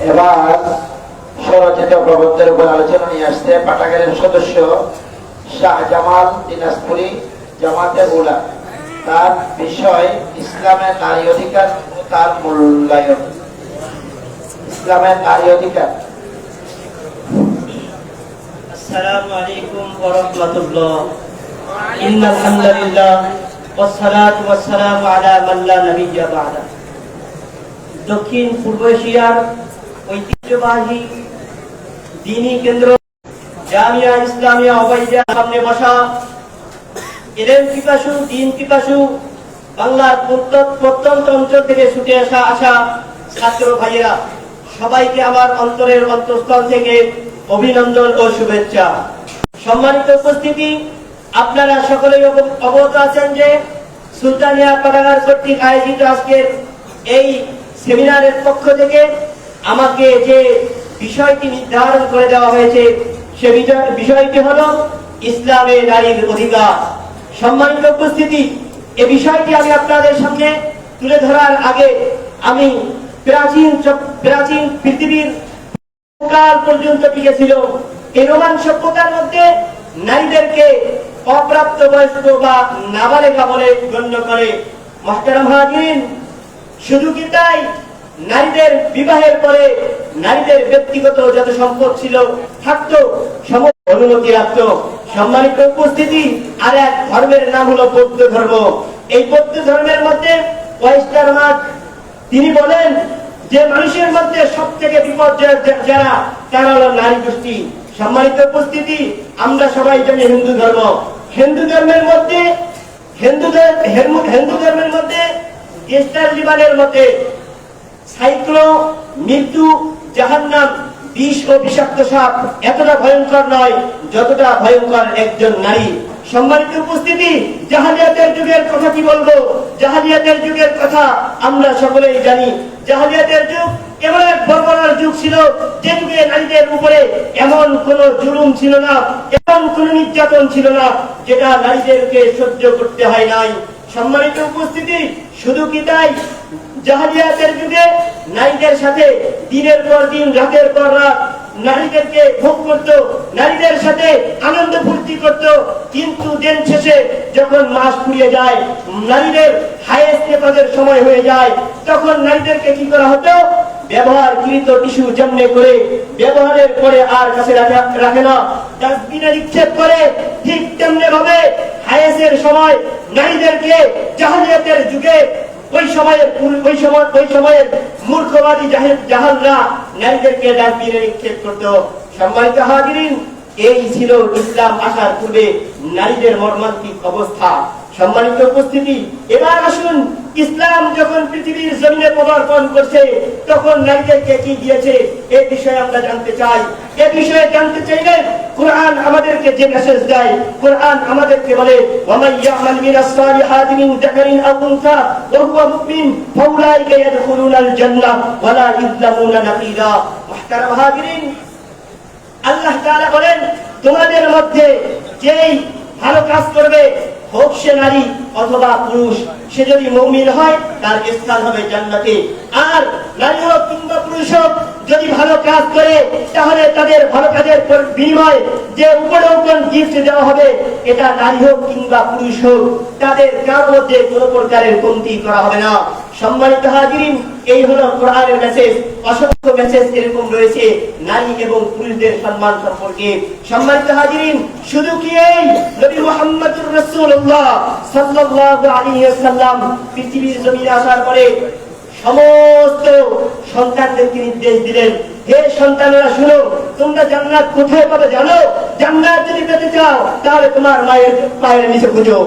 এবার স্বরচিত প্রবন্ধের উপর আলোচনা নিয়ে আসছে পাঠাগারের সদস্য শাহজামাল দিনাজপুরি জামাতে উলা। তার বিষয় ইসলামের নারী অধিকার ও তার মূল্যায়ন। ইসলামের নারী অধিকার। দক্ষিণ পূর্ব এশিয়ার ঐতিহ্যবাহী কেন্দ্র জামিয়া ইসলামিয়া সামনে বসা এলেন পিপাসু, দিন পিপাসু বাংলার প্রত্যন্ত অঞ্চল থেকে ছুটে আসা আসা ছাত্র ভাইয়েরা, সবাইকে আমার অন্তরের অন্তঃস্থল থেকে অভিনন্দন ও শুভেচ্ছা। সম্মানিত উপস্থিতি, আপনারা সকলেই অব- অবগত আছেন যে সুলতানিয়া পাঠাগার কর্তৃক আয়োজিত আজকের এই সেমিনারের পক্ষ থেকে আমাকে যে বিষয়টি নির্ধারণ করে দেওয়া হয়েছে, সে বিষয়- বিষয়টি হল ইসলামে নারীর অধিকার। সম্মানিত উপস্থিতি, এ বিষয়টি আমি আপনাদের সামনে তুলে ধরার আগে আমি প্রাচীন প্রাচীন পৃথিবীর কাল পর্যন্ত টিকে ছিল এই রোমান সভ্যতার মধ্যে নারীদেরকে অপ্রাপ্ত বয়স্ক বা নাবালেকা বলে গণ্য করে। মাস্টারাম হাজিন শুধু কি তাই? নারীদের বিবাহের পরে নারীদের ব্যক্তিগত যত সম্পদ ছিল, থাকতো অনুমতি রাখত। সম্মানিত উপস্থিতি, আর এক ধর্মের নাম হলো বৌদ্ধ ধর্ম। এই বৌদ্ধ ধর্মের মধ্যে ওয়েস্টার মাঠ, তিনি বলেন যে মানুষের মধ্যে সব থেকে বিপর্যয় যারা, তারা হলো নারী গোষ্ঠী। সম্মানিত উপস্থিতি, আমরা সবাই জানি হিন্দু ধর্ম। হিন্দু ধর্মের মধ্যে হিন্দু- হিন্দু ধর্মের মধ্যে গেস্টার জীবনের মধ্যে মৃত্যু, জাহান্নাম, বিষ ও বিষাক্ত সাপ এতটা ভয়ঙ্কর নয় যতটা ভয়ঙ্কর একজন নারী। সম্মানিত উপস্থিতি যুগের কথা কি বলব? যুগের কথা আমরা সকলেই জানি। যুগ এমন এক বর্বরার যুগ ছিল যে যুগে নারীদের উপরে এমন কোন জুলুম ছিল না, এমন কোন নির্যাতন ছিল না যেটা নারীদেরকে সহ্য করতে হয় নাই। সম্মানিত উপস্থিতি, শুধু কি তাই? জাহালিয়াতের যুগে নারীদের সাথে দিনের পর দিন, রাতের পর রাত নারীদেরকে ভোগ করত, নারীদের সাথে আনন্দ ফুর্তি করত। কিন্তু দিন শেষে যখন মাস ফুরিয়ে যায়, নারীদের হায়েস্ট তাদের সময় হয়ে যায়, তখন নারীদেরকে কি করা হতো? ব্যবহারকৃত টিস্যু জন্মে করে, ব্যবহারের পরে আর কাছে রাখে না। ডাস্টবিনে নিক্ষেপ করে, ঠিক তেমনি ভাবে হায়েসের সময় নারীদেরকে জাহালিয়াতের যুগে ওই সময়ের ওই সময় ওই সময়ের মূর্খবাদী জাহেদ জাহালরা নারীদেরকে ডাস্টবিনে নিক্ষেপ করতো। সম্মানিত হাজিরিন, এই ছিল ইসলাম আসার পূর্বে নারীদের মর্মান্তিক অবস্থা। সম্মানিত উপস্থিতি, এবার আসুন ইসলাম যখন পৃথিবীর জমিনে পদার্পণ করছে, তখন নারীদেরকে কি দিয়েছে? এ বিষয়ে আমরা জানতে চাই। এ বিষয়ে জানতে চাইলে কোরআন আমাদেরকে যে মেসেজ দেয়, কোরআন আমাদেরকে বলে আল্লাহ বলেন, তোমাদের মধ্যে যেই ভালো কাজ করবে হোক সে নারী অথবা পুরুষ, সে যদি মৌমিন হয়, তার স্থান হবে জান্নাতে। আর নারী হোক কিংবা পুরুষ হোক যদি ভালো কাজ করে, তাহলে তাদের ভালো কাজের বিনিময়ে যে উপর গিফট দেওয়া হবে, এটা নারী হোক কিংবা পুরুষ হোক, তাদের কার মধ্যে কোনো প্রকারের কমতি করা হবে না। সম্মানিত হাজিরিন, এই হলো কোরআনের মেসেজ অসংখ্য মেসেজ এরকম রয়েছে নারী এবং পুরুষদের সম্মান সম্পর্কে। সম্মানিত হাজিরিন, শুধু কি এই? নবী মুহাম্মদুর রাসূলুল্লাহ সাল্লাল্লাহু আলাইহি ওয়াসাল্লাম পৃথিবীর জমিনে আসার পরে সমস্ত সন্তানদেরকে নির্দেশ দিলেন। হে সন্তানেরা, শুনো, তোমরা জান্নাত কোথায় পাবে জানো? জান্নাত যদি পেতে চাও, তাহলে তোমার মায়ের পায়ের নিচে খুঁজো।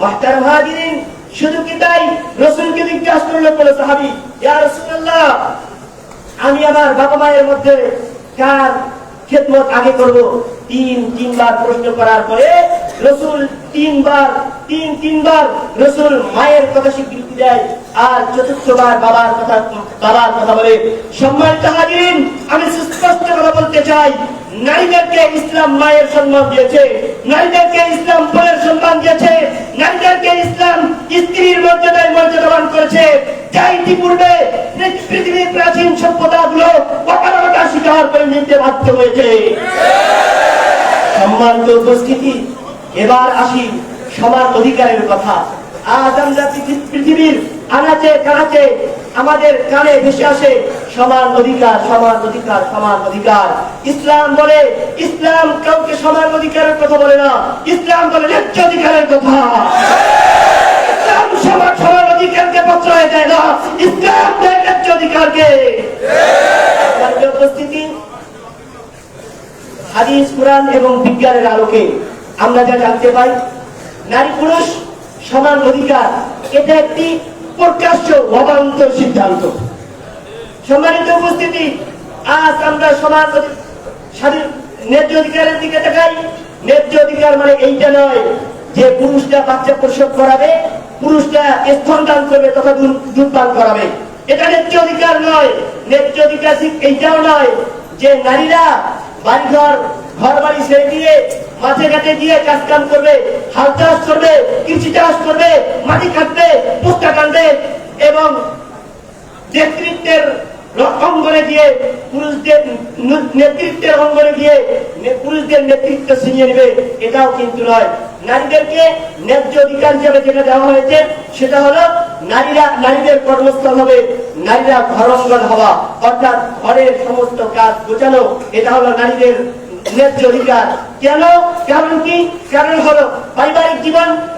মাস্টার হাজিরিন, শুধু কি তাই? রসুলকে জিজ্ঞাসা করল বলে, সাহাবি, ইয়া রাসূলুল্লাহ, আমি আমার বাবা মায়ের মধ্যে কার খেদমত আগে করব। তিন, তিনবার প্রশ্ন করার পরে রসুল তিনবার, তিন, তিনবার রসুল মায়ের কথা স্বীকৃতি দেয়। আর চতুর্থবার বাবার কথা বাবার কথা বলে। সম্মানিত হাজিরিন, আমি সুস্থ স্পষ্ট করে বলতে চাই, নারীদেরকে ইসলাম মায়ের সম্মান দিয়েছে। নারীদেরকে ইসলাম বোনের সম্মান দিয়েছে। নারীদেরকে ইসলাম স্ত্রীর মর্যাদায় মর্যাদাবান করেছে। যা ইতিপূর্বে পৃথিবীর প্রাচীন সভ্যতাগুলো অপারগতা স্বীকার করে নিতে বাধ্য হয়েছে। সম্মানিত উপস্থিতি, এবার আসি সমান অধিকারের কথা। আজ আমরা পৃথিবীর আনাচে কানাচে আমাদের কানে ভেসে আসে সমান অধিকার সমান অধিকার সমান অধিকার। ইসলাম বলে, ইসলাম কাউকে সমান অধিকারের কথা বলে না। ইসলাম বলে ন্যায্য অধিকারের কথা। ইসলাম সমান সমান অধিকারকে প্রশ্রয় দেয় না। ইসলাম দেয় ন্যায্য অধিকারকে। উপস্থিতি হাদিস, কোরআন এবং বিজ্ঞানের আলোকে আমরা যা জানতে পাই, নারী পুরুষ সমান অধিকার, এটা একটি প্রকাশ্য অবান্তর সিদ্ধান্ত। সম্মানিত উপস্থিতি, আজ আমরা সমান স্বাধীন, ন্যায্য অধিকারের দিকে তাকাই। ন্যায্য অধিকার মানে এইটা নয় যে পুরুষটা বাচ্চা প্রসব করাবে পুরুষটা স্তনদান করবে তথা দুধ পান করাবে। এটা ন্যায্য অধিকার নয়। ন্যায্য অধিকার ঠিক এইটাও নয় যে নারীরা বাড়িঘর ঘর বাড়ি ছেড়ে দিয়ে মাঠে ঘাটে গিয়ে কাজ কাম করবে, হাল চাষ করবে, কৃষি চাষ করবে, মাটি কাটবে পুস্তা কাঁদবে এবং নেতৃত্বের অঙ্গনে গিয়ে পুরুষদের নু- নেতৃত্বের অঙ্গনে গিয়ে নে- পুরুষদের নেতৃত্ব ছিনিয়ে নেবে, এটাও কিন্তু নয়। নারীদেরকে ন্যায্য অধিকার হিসেবে যেটা দেওয়া হয়েছে, সেটা হলো নারীরা, নারীদের কর্মস্থল হবে, নারীরা ঘরঙ্গন হওয়া, অর্থাৎ ঘরের সমস্ত কাজ গোছানো, এটা হলো নারীদের ন্যায্য অধিকার। কেন? কারণ কি? কারণ হলো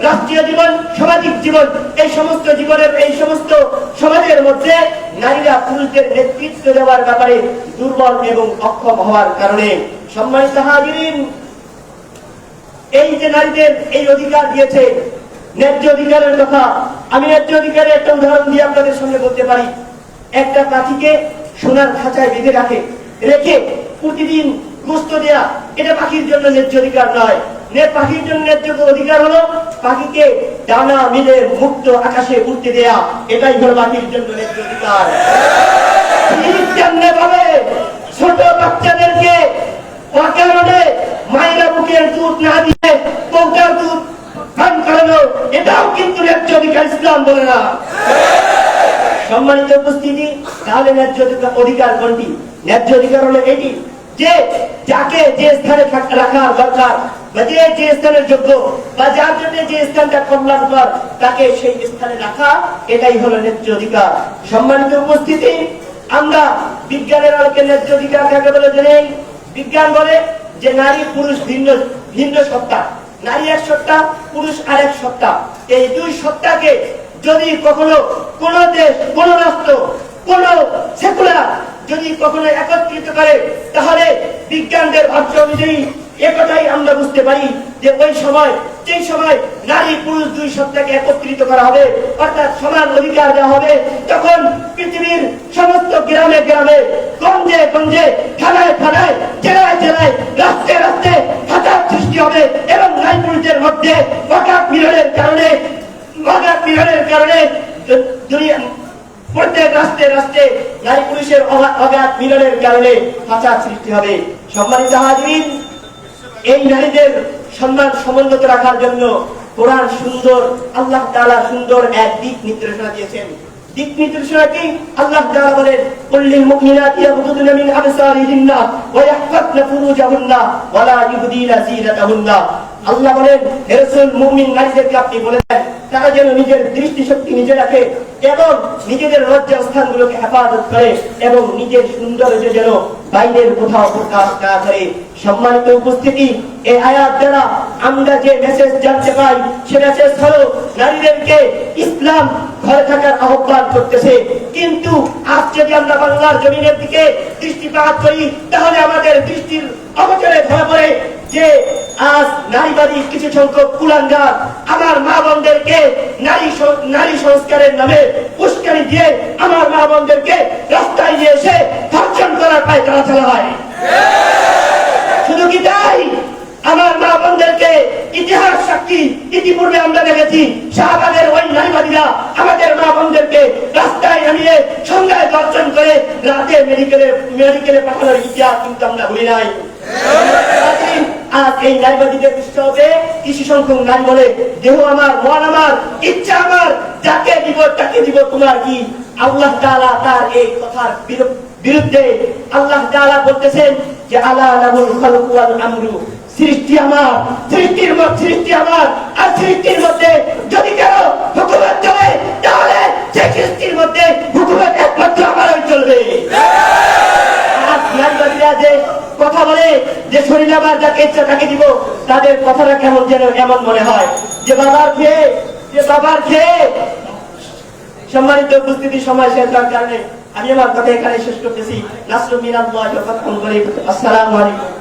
রাষ্ট্রীয় জীবন, সামাজিক জীবন, এই সমস্ত জীবনের, এই সমস্ত সমাজের মধ্যে নারীরা পুরুষদের নেতৃত্ব দেওয়ার ব্যাপারে দুর্বল এবং অক্ষম হওয়ার কারণে সম্মানিত হাজিরিন, এই যে নারীদের এই অধিকার দিয়েছে, ন্যায্য অধিকারের কথা, আমি ন্যায্য অধিকারের একটা উদাহরণ দিয়ে আপনাদের সঙ্গে বলতে পারি। একটা পাখিকে সোনার খাঁচায় বেঁধে রাখে, রেখে প্রতিদিন গোস্ত দেয়া, এটা পাখির জন্য ন্যায্য অধিকার নয়। পাখির জন্য ন্যায্য অধিকার হলো পাখিকে ডানা মিলে মুক্ত আকাশে উঠতে দেয়া। এটাই হলো পাখির জন্য অধিকার। ছোট বাচ্চাদেরকে অকারণে মায়েরা বুকের দুধ না দিয়ে কৌটার দুধ পান করানো, এটাও কিন্তু ন্যায্য অধিকার, ইসলাম বলে না। সম্মানিত উপস্থিতি, তাহলে ন্যায্য অধিকার- কোনটি? ন্যায্য অধিকার হলো এটি যে যাকে যে স্থানে থাক- রাখা দরকার স্থানের যোগ্য বা যার জন্য যে স্থানটা কল্যাণকর তাকে সেই স্থানে রাখা, এটাই হলো ন্যায্য অধিকার। সম্মানিত উপস্থিতি, আমরা বিজ্ঞানের আলোকে ন্যায্য অধিকার কাকে বলে জেনে? বিজ্ঞান বলে যে নারী, পুরুষ ভিন্ন ভিন্ন সত্তা। নারী এক সত্তা, পুরুষ আরেক সত্তা। এই দুই সত্তাকে যদি কখনো কোন দেশ, কোন রাষ্ট্র, কোন সেকুলার যদি কখনো একত্রিত করে, তাহলে বিজ্ঞানদের ভাষ্য অনুযায়ী একথাই আমরা বুঝতে পারি যে ওই সময়, যেই সময় নারী পুরুষ দুই সত্তাকে একত্রিত করা হবে, অর্থাৎ সমান অধিকার দেওয়া হবে, তখন পৃথিবীর সমস্ত গ্রামে গ্রামে, গঞ্জে গঞ্জে, থানায় থানায়, জেলায় জেলায় রাস্তে রাস্তে হঠাৎ সৃষ্টি হবে এবং নারী পুরুষের মধ্যে হঠাৎ মিলনের কারণে, হঠাৎ মিলনের কারণে দুনিয়া, প্রত্যেক রাস্তে রাস্তে নারী পুরুষের অগা- অগাধ মিলনের কারণে ফাঁসাদ সৃষ্টি হবে। সম্মানিত হাজিরিন এই নারীদের সম্মান সমুন্নত রাখার জন্য কোরআন সুন্দর, আল্লাহ তালা সুন্দর এক দিক নির্দেশনা দিয়েছেন। দিক নির্দেশনা কি আল্লাহ তাআলা বলেন কুল্লিল মুমিনাতি ইয়াগুদুনা মিন আবসারিহিন্না ওয়া ফুরুজাহুন্না ওয়া লা জিনাতাহুন্না আল্লাহ বলেন, হে রাসূল, মুমিন নারীদেরকে আপনি বলে দেন, তারা যেন নিজের দৃষ্টিশক্তি নিজে রাখে এবং নিজেদের লজ্জা স্থানগুলোকে হেফাজত করে এবং নিজের সৌন্দর্য যেন বাইরের কোথাও প্রকাশ না করে। সম্মানিত উপস্থিতি এই আয়াত দ্বারা আমরা যে মেসেজ জানতে পাই, সে মেসেজ হলো, নারীদেরকে ইসলাম ঘরে থাকার আহ্বান করতেছে। কিন্তু আজ যদি আমরা বাংলার জমিনের দিকে দৃষ্টিপাত করি, তাহলে আমাদের দৃষ্টির অবচরে ধরা পড়ে যে আজ নারীবাদী কিছু সংখ্যক কুলাঙ্গার আমার মা বোনদেরকে নারী নারী সংস্কারের নামে উস্কানি দিয়ে আমার মা বোনদেরকে রাস্তায় নিয়ে এসে ধর্ষণ করার পায় তারা চালা হয়। শুধু কি তাই? আমার মা বোনদেরকে ইতিহাস সাক্ষী ইতিপূর্বে আমরা দেখেছি শাহবাগের ওই নারীবাদীরা আমাদের মা বোনদেরকে রাস্তায় নামিয়ে সন্ধ্যায় দর্শন করে রাতে মেডিকেলে মেডিকেলে পাঠানোর ইতিহাস কিন্তু আমরা ভুলি নাই। আজ এই নারীবাদীদের দৃষ্টি হবে। কিছু সংখ্যক নারী বলে, দেহ আমার, মন আমার, ইচ্ছা আমার, যাকে দিব তাকে দিব তোমার কি? আল্লাহ তাআলা তার এই কথার বিরুদ্ধে আল্লাহ তাআলা বলতেছেন যে, আলা লাহুল খালকু আমরু। সৃষ্টি আমার, সৃষ্টির সৃষ্টি আমার। আর সৃষ্টির মধ্যে যদি কেন হুকুমত চলে, তাহলে সেই সৃষ্টির মধ্যে হুকুমত একমাত্র আমারই চলবে আর নারীবাদীরা যে কথা বলে যে শরীর আমার যাকে ইচ্ছা তাকে দিব, তাদের কথাটা কেমন যেন এমন মনে হয়। যে বাবার খেয়ে, যে বাবার খেয়ে। সম্মানিত উপস্থিতি সময় শেষ হওয়ার কারণে আমি আমার কথা এখানে শেষ করতেছি। নাসরুম মিনাল্লাহ আসসালামু আলাইকুম।